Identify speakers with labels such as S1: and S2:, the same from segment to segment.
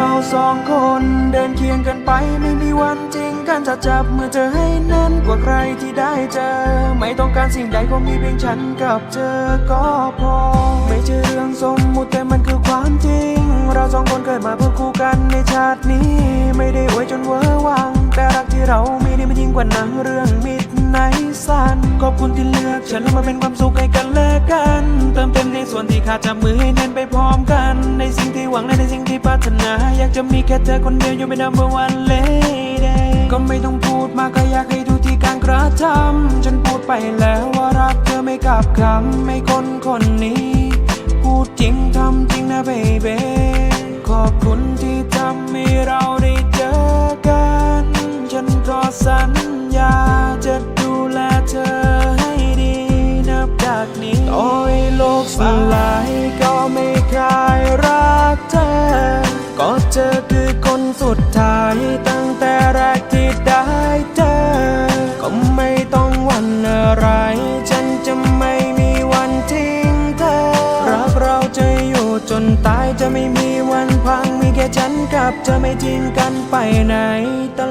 S1: า สองคนเดินเคียงกันไปไม่มีวันจริงกันจะจับมือเธอให้แน่นกว่าใครที่ได้เจอ ไม่ต้องการสิ่งใดก็มีเพียงฉันกับเธอก็พอ ไม่ใช่เรื่องสมมุติแต่มันคือความจริง เราสองคนเกิดมาเพื่อคู่กันในชาตินี้ ไม่ได้อวยจนเวอร์วัง แต่รักที่เรามีนี่มันยิ่งกว่าหนังเรื่องมิดในสันขอบคุณที่เลือก ฉันแล้วมาเป็นความสุขให้กันและกัน เติมเต็มในส่วนที่ขาดจับมือให้แน่นไปพร้อมกัน ในสิ่งที่หวังและในสิ่งที่ปรารถนา อยากจะมีแค่เธอคนเดียวอยู่เป็น number one lady ก็ไม่ต้องพูดมากก็อยากให้ดูที่การกระทำฉันพูดไปแล้วว่ารักเธอไม่กลับคำไม่คนคนนี้ พูดจริงทำจริงนะ baby ขอบคุณ นับจากนี้โอ้ยโลกสลายก็ไม่คลายรักเธอ ก็เธอคือคนสุดท้ายตั้งแต่แรกที่ได้เจอ ก็ไม่ต้องหวันอะไร ฉันจะไม่มีวันทิ้งเธอ รักเราจะอยู่จนตายจะไม่มีวันพัง มีแค่ฉันกับเธอไม่ทิ้งกันไปไหนตล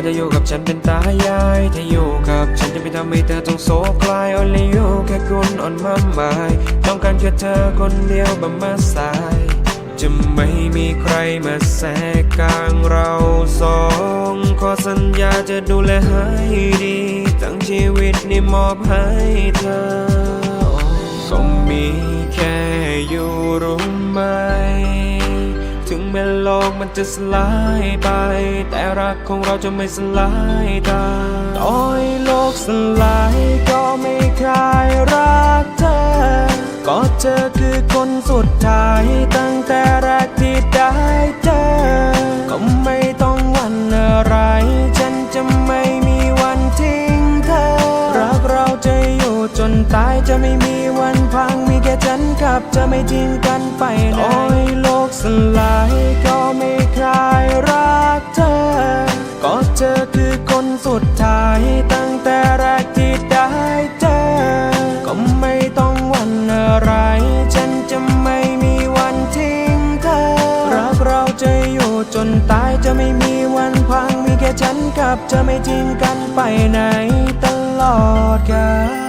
S2: ว่าจะอยู่กับฉันเป็นตายาย ถ้าอยู่กับฉันจะไม่ทำให้เธอต้องโศกคลาย only you แค่คุณอ่อนมาหมาย ต้องการแค่เธอคนเดียวบำมาสาย จะไม่มีใครมาแทรกกลางเราสองขอสัญญาจะดูแลให้ดี ทั้งชีวิตนี้มอบให้เธอ มันจะสลายไป แต่รักของเราจะไม่สลายตาม
S1: โอ้ยโลกสลายก็ไม่คลายรักเธอ ก็เธอคือคนสุดท้ายตั้งแต่แรกที่ได้เจอ ก็ไม่ต้องหวันอะไร ฉันจะไม่มีวันทิ้งเธอ รักเราจะอยู่จนตายจะไม่มี บเธอไม่ทิ้งกันไปไหนโอ้ยโลกสลายก็ไม่คลายรักเธอ ก็เธอคือคนสุดท้ายตั้งแต่แรกที่ได้เจอ ก็ไม่ต้องหวันอะไร ฉันจะไม่มีวันทิ้งเธอ รักเราจะอยู่จนตายจะไม่มีวันพัง มีแค่ฉันกับเธอไม่ทิ้งกันไปไหนตลอดกาล